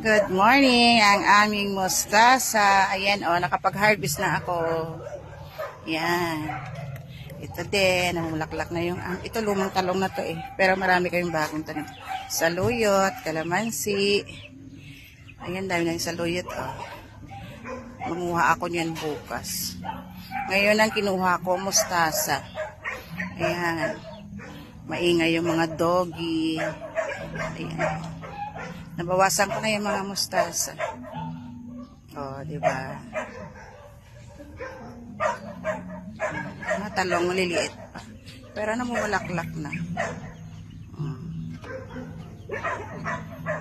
Good morning, ang aming mustasa. Ayan oh, nakapag-harvest na ako. Yan. Ito din, namulaklak na yung, ah, ito lumang talong na to eh. Pero marami kayong bagong talong. Saluyot, kalamansi. Ayan, dami na yung saluyot. Oh. Manguha ako niyan bukas. Ngayon ang kinuha ko, mustasa. Ayan. Maingay yung mga doggy. Ayan. Nabawasan ko na yung mga mustasa. Oh, di ba? Mga talong pa. Pero namumulaklak na. Mm.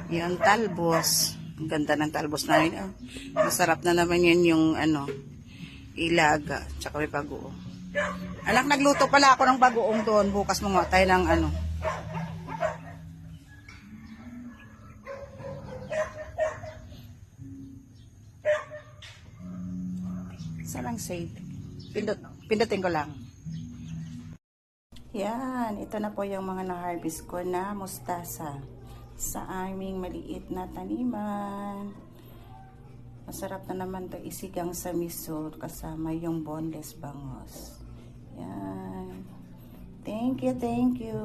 Yung talbos. Ang ganda ng talbos namin. Oh. Masarap na naman yun yung ano, ilaga. Tsaka may bagoong. Anak, nagluto pala ako ng bagoong doon. Bukas mga tayo ng ano. Saan ang save? Pindot, pindutin ko lang. Yan, ito na po yung mga na-harvest ko na mustasa sa aming maliit na taniman. Masarap na naman to isigang sa miso kasama yung boneless bangos. Yan. Thank you, thank you.